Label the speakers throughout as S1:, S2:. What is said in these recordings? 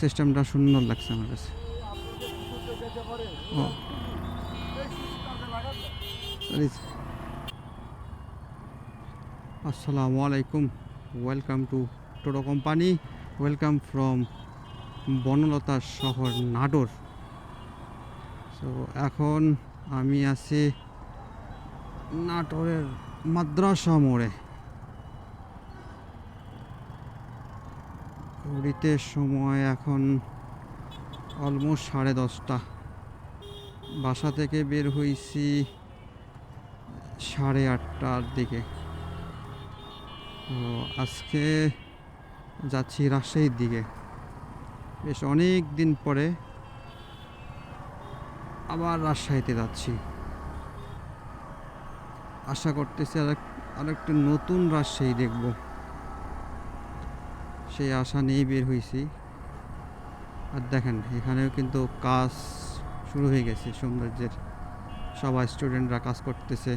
S1: সিস্টেমটা সুন্দর লাগছে আমার কাছে। ও. আসসালামু আলাইকুম। Welcome to Toto company welcome from Banalata শহর, নাটোর। সো এখন আমি আছি নাটোরের মাদ্রাসা মোড়ে। ঘড়িতে সময় এখন অলমোস্ট সাড়ে দশটা। বাসা থেকে বের হয়েছি সাড়ে আটটার দিকে। তো আজকে যাচ্ছি রাজশাহীর দিকে। বেশ অনেক দিন পরে আবার রাজশাহীতে যাচ্ছি। আশা করতেছি আরেক আরেকটা নতুন রাজশাহী দেখব। সেই আশা নিয়েই বের হয়েছি আর দেখেন, এখানেও কিন্তু কাজ শুরু হয়ে গেছে, সৌন্দর্যের। সবাই স্টুডেন্টরা কাজ করতেছে।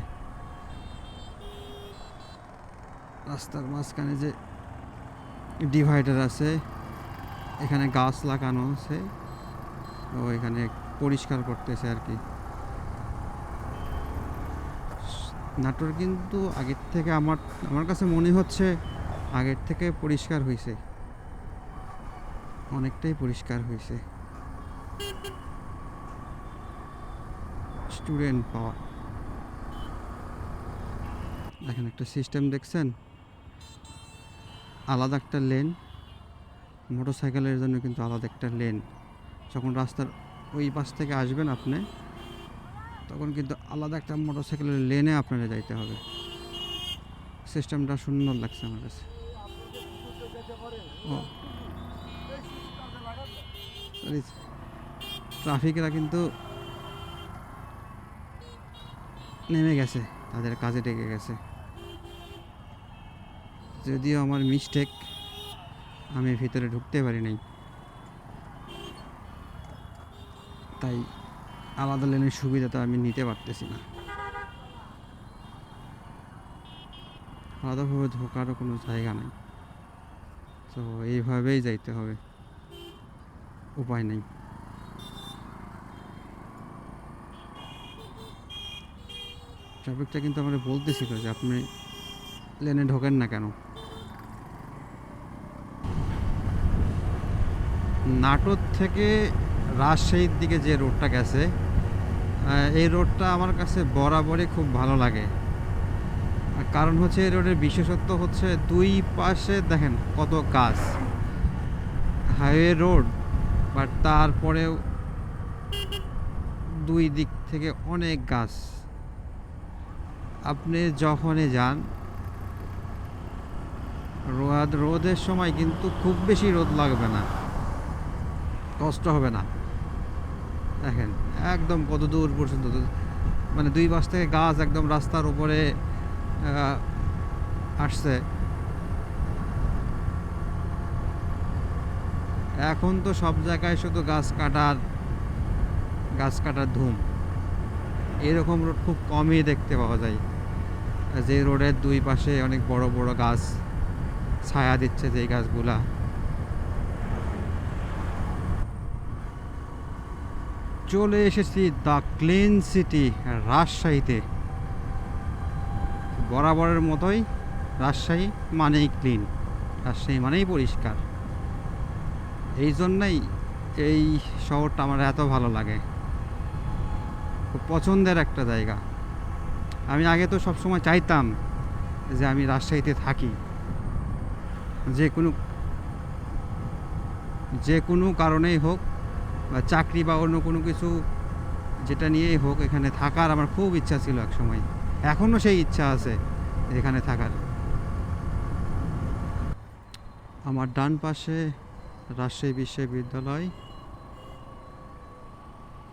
S1: রাস্তার মাঝখানে যে ডিভাইডার আছে, এখানে গাছ লাগানো আছে। ও এখানে পরিষ্কার করতেছে আর কি। নাটোর কিন্তু আগের থেকে আমার আমার কাছে মনে হচ্ছে আগের থেকে পরিষ্কার হয়েছে অনেকটাই পরিষ্কার হয়েছে। স্টুডেন্ট পাওয়া। দেখেন একটা সিস্টেম দেখছেন? আলাদা একটা লেন। মোটর সাইকেলের জন্য কিন্তু আলাদা একটা লেন। যখন রাস্তার ওই পাশ থেকে আসবেন আপনি, তখন কিন্তু আলাদা একটা মোটর সাইকেলের লেনে আপনারা যাইতে হবে। সিস্টেমটা সুন্দর লাগছে আমার কাছে। ও। ট্রাফিকরা কিন্তু নেমে গেছে, তাদের কাজে ডেকে গেছে। যদিও আমার মিস্টেক আমি ভিতরে ঢুকতে পারি নাই। তাই আলাদা লেনের সুবিধাটা আমি নিতে পারতেছি না। আলাদাভাবে ঢোকারও কোনো জায়গা নেই। তো এইভাবেই যাইতে হবে। উপায় নেই। ট্রাফিকটা কিন্তু আমাদের বলতেছিল যে আপনি লেনে ঢোকেন না কেন? নাটোর থেকে রাজশাহীর দিকে যে রোডটা গেছে এই রোডটা আমার কাছে বরাবরই খুব ভালো লাগে। কারণ হচ্ছে এই রোডের বিশেষত্ব হচ্ছে দুই পাশে দেখেন কত গাছ। হাইওয়ে রোড বাট তারপরেও দুই দিক থেকে অনেক গাছ। আপনি যখনই যান রোদ রোদের সময় কিন্তু খুব বেশি রোদ লাগবে না। কষ্ট হবে না। দেখেন, একদম কত দূর পর্যন্ত মানে দুই পাশ থেকে গাছ একদম রাস্তার উপরে আসছে। এখন তো সব জায়গায় শুধু গাছ কাটার গাছ কাটার ধুম। এরকম রোড খুব কমই দেখতে পাওয়া যায়। যে রোডের দুই পাশে অনেক বড় বড় গাছ ছায়া দিচ্ছে যে গাছগুলা। চলে এসেছি দ্য ক্লিন সিটি রাজশাহীতে। বরাবরের মতোই রাজশাহী মানেই ক্লিন, রাজশাহী মানেই পরিষ্কার। এই জন্যই এই শহরটা আমার এত ভালো লাগে। খুব পছন্দের একটা জায়গা। আমি আগে তো সবসময় চাইতাম যে আমি রাজশাহীতে থাকি। যে কোনো যে কোনো কারণেই হোক বা চাকরি বা অন্য কোনো কিছু যেটা নিয়েই হোক এখানে থাকার আমার খুব ইচ্ছা ছিল এক সময় এখনও সেই ইচ্ছা আছে এখানে থাকার। আমার ডান পাশে রাজশাহী বিশ্ববিদ্যালয়।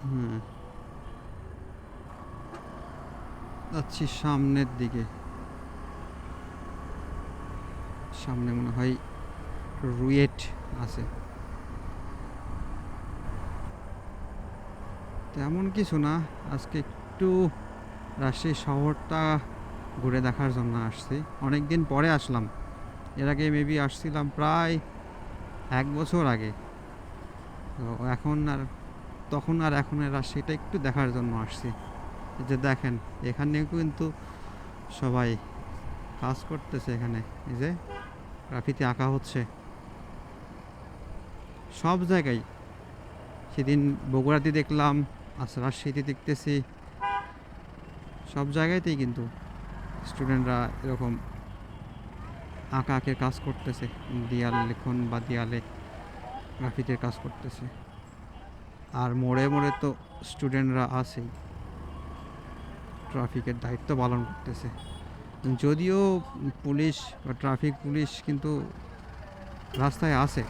S1: হুম। যাচ্ছি সামনের দিকে। সামনে মনে হয় রুয়েট আছে। তেমন কিছু না, আজকে একটু রাজশাহী শহরটা ঘুরে দেখার জন্য আসছি। অনেক দিন পরে আসলাম। এর আগে মেবি আসছিলাম প্রায় এক বছর আগে। তো এখন আর, তখন আর এখন আর সেটা একটু দেখার জন্য আসছি। যে দেখেন এখানে কিন্তু সবাই কাজ করতেছে এখানে। এই যে গ্রাফিতি আঁকা হচ্ছে। সব জায়গায়। সেদিন বগুড়াতে দেখলাম আজ রাজশাহীতে দেখতেছি। সব জায়গাতেই কিন্তু স্টুডেন্টরা এরকম আঁকা আঁকের কাজ করতেছে, দেয়াল লিখন বা দেয়ালে গ্রাফিতির কাজ করতেছে। আর মোড়ে মোড়ে তো স্টুডেন্টরা আছেই। ট্রাফিকের দায়িত্ব পালন করতেছে। যদিও পুলিশ বা ট্রাফিক পুলিশ কিন্তু রাস্তায় আসে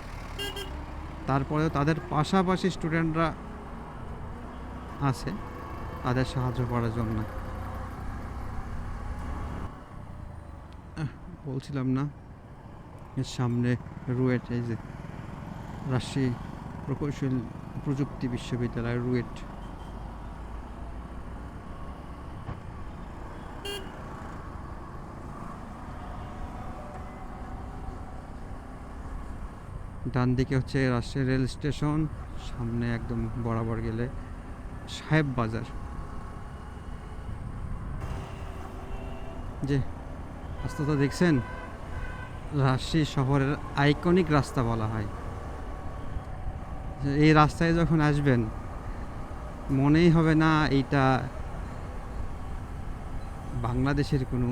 S1: তারপরেও তাদের পাশাপাশি স্টুডেন্টরা আছে, তাদের সাহায্য করার জন্য। বলছিলাম না? এর সামনে রুয়েট, এই যে রাজশাহী প্রকৌশল প্রযুক্তি বিশ্ববিদ্যালয় রুয়েট। ডান দিকে হচ্ছে রাজশাহী রেল স্টেশন, সামনে একদম বরাবর গেলে সাহেব বাজার। যে রাস্তাটা দেখছেন? রাজশাহী শহরের আইকনিক রাস্তা বলা হয়। এই রাস্তায় যখন আসবেন, মনেই হবে না এইটা বাংলাদেশের কোনো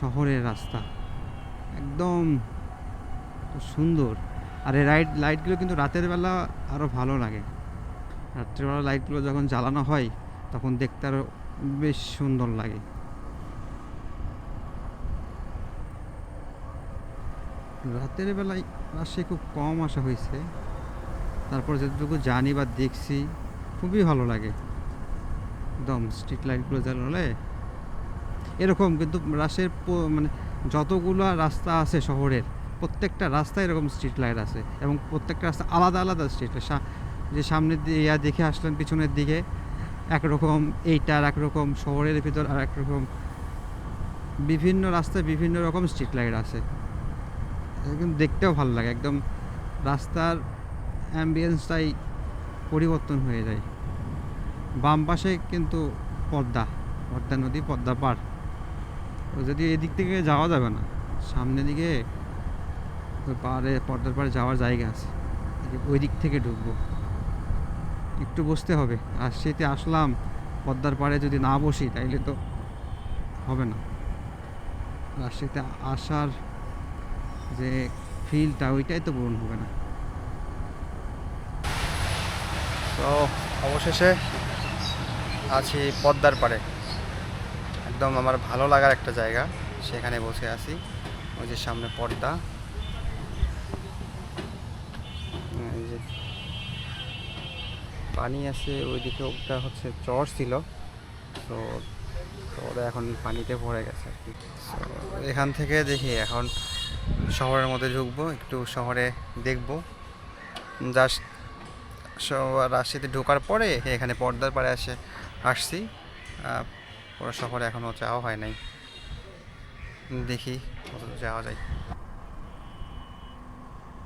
S1: শহরের রাস্তা। একদম সুন্দর। আর এই লাইট লাইটগুলো কিন্তু রাতের বেলা আরও ভালো লাগে। রাত্রেবেলা লাইটগুলো যখন জ্বালানো হয়, তখন দেখতে আরও বেশ সুন্দর লাগে। রাতের বেলায় রাজশাহী খুব কম আসা হয়েছে। তারপর যতটুকু জানি বা দেখছি, খুবই ভালো লাগে। একদম স্ট্রিট লাইটগুলো জ্বালালে এরকম কিন্তু রাশের মানে যতগুলো রাস্তা আছে শহরের, প্রত্যেকটা রাস্তায় এরকম স্ট্রিট লাইট আছে এবং প্রত্যেকটা রাস্তা আলাদা আলাদা স্ট্রিট যে সামনের দিয়ে ইয়া দেখে আসলেন পিছনের দিকে, একরকম এইটার একরকম শহরের ভিতর আর একরকম বিভিন্ন রাস্তায় বিভিন্ন রকম স্ট্রিট লাইট আছে। একদম দেখতেও ভালো লাগে, একদম রাস্তার অ্যাম্বিয়েন্সটাই পরিবর্তন হয়ে যায়। বাম পাশে কিন্তু পদ্মা পদ্মা নদী, পদ্মা পাড়। তো যদি এদিক থেকে যাওয়া যাবে না, সামনের দিকে ওই পাড়ে, পদ্মার পাড়ে যাওয়ার জায়গা আছে ওই দিক থেকে ঢুকবো। একটু বসতে হবে রাজশাহীতে আসলাম, পদ্মার পাড়ে যদি না বসি, তাইলে তো হবে না। রাজশাহীতে আসার যে ফিলটা ওইটাই তো পূরণ হবে না।
S2: তো অবশেষে আছি পদ্মার পাড়ে। একদম আমার ভালো লাগার একটা জায়গা, সেখানে বসে আছি। ওই যে সামনে পর্দা। পানি আছে, ওইদিকে ওটা হচ্ছে চর ছিল। তো ওরা এখন পানিতে ভরে গেছে এখান থেকে দেখি এখন শহরের মধ্যে ঢুকবো, একটু শহরে দেখব। জাস্ট রাজশাহীতে ঢোকার পরে এখানে পর্দার পাড়ে আসে আসছি। পুরো শহরে এখনও যাওয়া হয় নাই। দেখি কত যাওয়া যায়।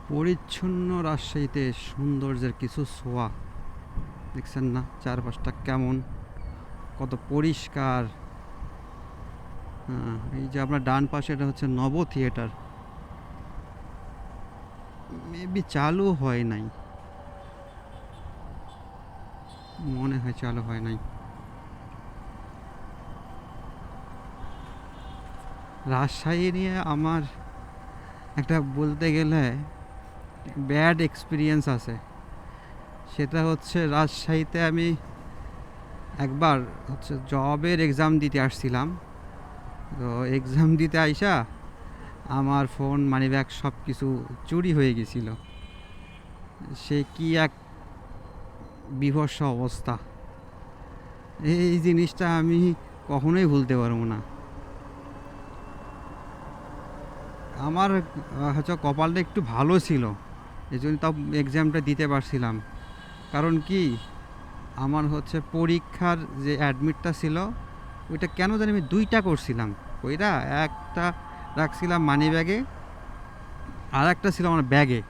S1: পরিচ্ছন্ন রাজশাহীতে সৌন্দর্যের কিছু ছোঁয়া। দেখছেন না চারপাশটা কেমন? কত পরিষ্কার। এই যে আপনার ডান পাশে এটা হচ্ছে নব থিয়েটার। মেবি চালু হয় নাই। মনে হয় চালু হয় নাই। রাজশাহী নিয়ে আমার একটা বলতে গেলে ব্যাড এক্সপিরিয়েন্স আছে। সেটা হচ্ছে রাজশাহীতে আমি একবার হচ্ছে জবের এক্সাম দিতে আসছিলাম। তো এক্সাম দিতে আইসা আমার ফোন, মানিব্যাগ সব কিছু চুরি হয়ে গেছিল। সে কি এক বিভৎস অবস্থা। এই জিনিসটা আমি কখনোই ভুলতে পারব না। আমার হচ্ছে কপালটা একটু ভালো ছিল এই জন্য তাও এক্সামটা দিতে পারছিলাম। কারণ কি, আমার হচ্ছে পরীক্ষার যে অ্যাডমিটটা ছিল, ওইটা কেন জানি আমি দুইটা করছিলাম। ওইটা একটা রাখছিলাম মানি ব্যাগে আর একটা ছিল আমার ব্যাগে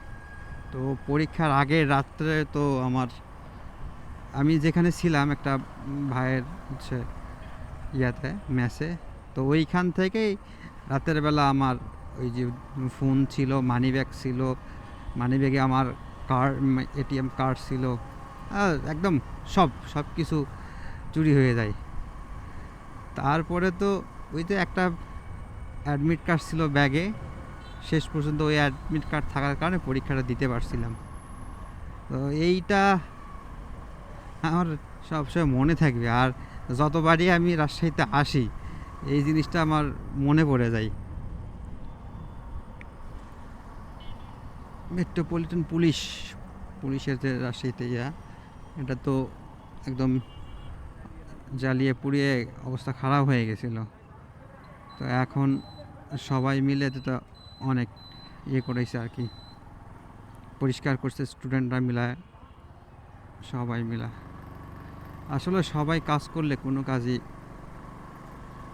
S1: তো পরীক্ষার আগের রাত্রে তো আমার, আমি যেখানে ছিলাম একটা ভাইয়ের হচ্ছে ইয়াতে মেসে তো ওইখান থেকেই রাতের বেলা আমার ওই যে ফোন ছিল মানি ব্যাগ ছিল। মানি ব্যাগে আমার কার্ড এটিএম কার্ড ছিল। একদম সব সব কিছু চুরি হয়ে যায়। তারপরে তো ওই যে একটা অ্যাডমিট কার্ড ছিল ব্যাগে। শেষ পর্যন্ত ওই অ্যাডমিট কার্ড থাকার কারণে পরীক্ষাটা দিতে পারছিলাম। তো এইটা আমার সবসময় মনে থাকবে। আর যতবারই আমি রাজশাহীতে আসি, এই জিনিসটা আমার মনে পড়ে যায়। মেট্রোপলিটন পুলিশ, পুলিশের যে রাজশাহীতে ইয়া, এটা তো একদম জ্বালিয়ে পুড়িয়ে অবস্থা খারাপ হয়ে গেছিল। তো এখন সবাই মিলে তো অনেক ইয়ে করেছে আর কি। পরিষ্কার করছে স্টুডেন্টরা মিলায়, সবাই মিলা। আসলে সবাই কাজ করলে কোনো কাজই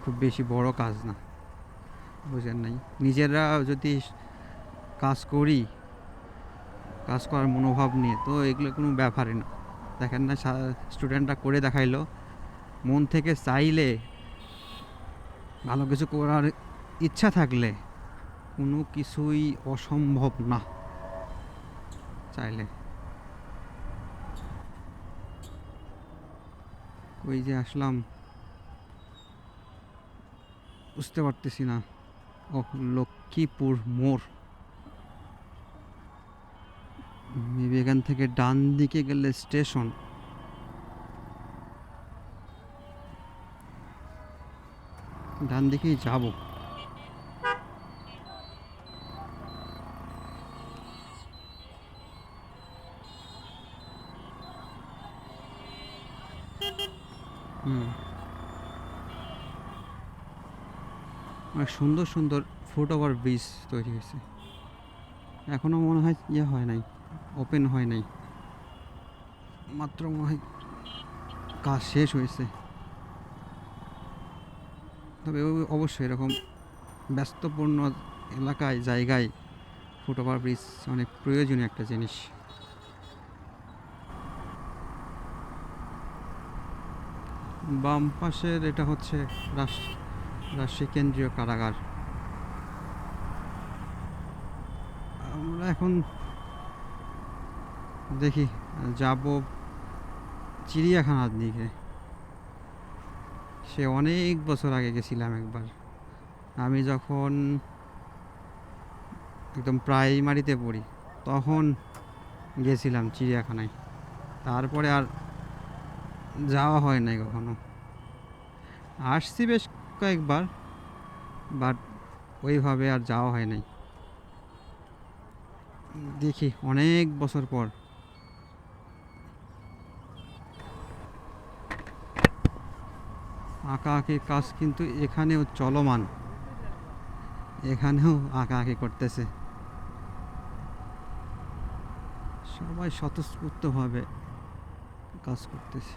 S1: খুব বেশি বড় কাজ না, বুঝেন নাই। নিজেরা যদি কাজ করি, কাজ করার মনোভাব নিয়ে, তো এগুলো কোনো ব্যাপারই না। দেখেন না স্টুডেন্টরা করে দেখাইলো, মন থেকে চাইলে ভালো কিছু করার ইচ্ছা থাকলে কোনো কিছুই অসম্ভব না। চাইলে। ওই যে আসলাম। বুঝতে পারতেছি না। ও লক্ষ্মীপুর মোড়। এখান থেকে ডান দিকে গেলে স্টেশন। ডান দিকেই যাব। সুন্দর সুন্দর ফুট ওভার ব্রিজ তৈরি হয়েছে। এখনও মনে হয় ইয়ে হয় নাই ওপেন হয় নাই। মাত্র মনে হয় কাজ শেষ হয়েছে। তবে অবশ্যই এরকম ব্যস্তপূর্ণ এলাকায়, জায়গায় ফুট ওভার ব্রিজ অনেক প্রয়োজনীয় একটা জিনিস। বাম পাশের এটা হচ্ছে রাস রাজশাহী কেন্দ্রীয় কারাগার। আমরা এখন দেখি, যাব চিড়িয়াখানার দিকে। সে অনেক বছর আগে গেছিলাম একবার। আমি যখন একদম প্রাইমারিতে পড়ি, তখন গেছিলাম চিড়িয়াখানায়। তারপরে আর যাওয়া হয় নাই কখনো। আসছি বেশ কয়েকবার বাট ওইভাবে আর যাওয়া হয় নাই। দেখি, অনেক বছর পর। আঁকা আঁকির কাজ কিন্তু এখানেও চলমান। এখানেও আঁকা আঁকি করতেছে। সবাই স্বতঃস্ফূর্তভাবে কাজ করতেছে।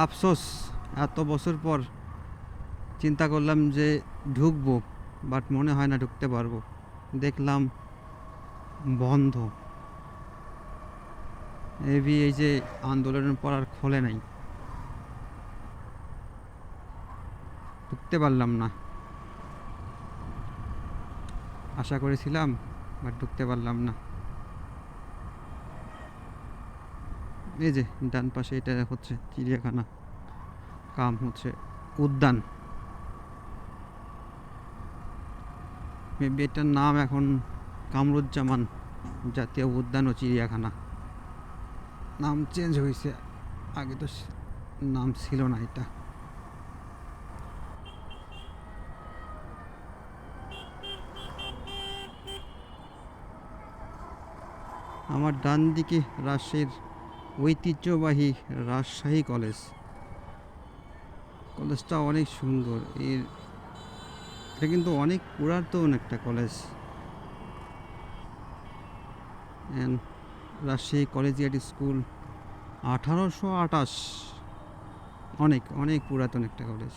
S1: আফসোস। এত বছর পর চিন্তা করলাম যে ঢুকবো বাট মনে হয় না ঢুকতে পারব। দেখলাম বন্ধ। এবি এই যে আন্দোলনের পর আর খোলে নাই। ঢুকতে পারলাম না। আশা করেছিলাম বাট ঢুকতে পারলাম না। এই যে ডান পাশে এটা হচ্ছে চিড়িয়াখানা। কাম হচ্ছে উদ্যান। মেবি এটার নাম এখন কামরুজ্জামান জাতীয় উদ্যান ও চিড়িয়াখানা। নাম চেঞ্জ হয়েছে, আগে তো নাম ছিল না এটা। আমার ডান দিকে রাজশাহীর ঐতিহ্যবাহী রাজশাহী কলেজ। কলেজটা অনেক সুন্দর। এর এটা কিন্তু অনেক পুরাতন একটা college. And Rajshahi collegiate school আঠারোশো আটাশ অনেক অনেক পুরাতন একটা কলেজ।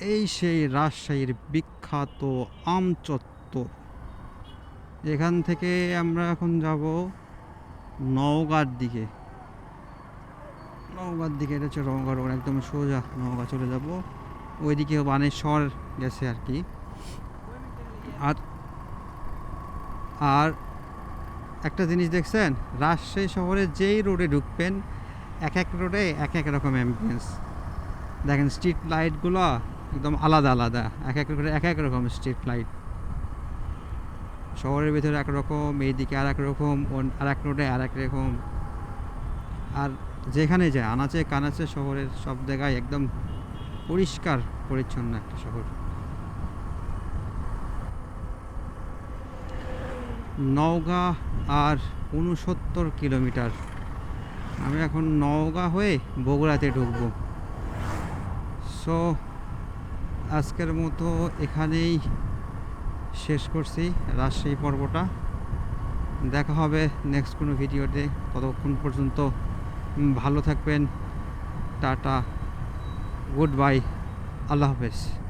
S1: এই সেই রাজশাহীর বিখ্যাত আম চত্বর এখান থেকে আমরা এখন যাব নওগাঁর দিকে। নওগাঁর দিকে, এটা হচ্ছে নওগাঁ রোড একদম সোজা নওগাঁ চলে যাব। ওইদিকে বানেশ্বর গেছে আর কি। আর আর একটা জিনিস দেখছেন, রাজশাহী শহরে যেই রোডে ঢুকবেন, এক এক রোডে এক এক রকম অ্যাম্বিয়েন্স দেখেন স্ট্রিট লাইটগুলো একদম আলাদা আলাদা, এক এক রোডে এক এক রকম স্ট্রিট লাইট শহরের ভিতরে একরকম এইদিকে আর এক রকম আর এক রোডে আর এক রকম। আর যেখানে যায়, আনাচে কানাচে শহরের সব জায়গায় একদম পরিষ্কার, পরিচ্ছন্ন একটা শহর। নওগাঁ আর উনসত্তর কিলোমিটার। আমি এখন নওগাঁ হয়ে বগুড়াতে ঢুকবো। সো আজকের মতো এখানেই শেষ করছি রাজশাহী পর্বটা। দেখা হবে নেক্সট কোনো ভিডিওতে ততক্ষণ পর্যন্ত ভালো থাকবেন। টাটা। Good bye. আল্লাহ হাফেজ।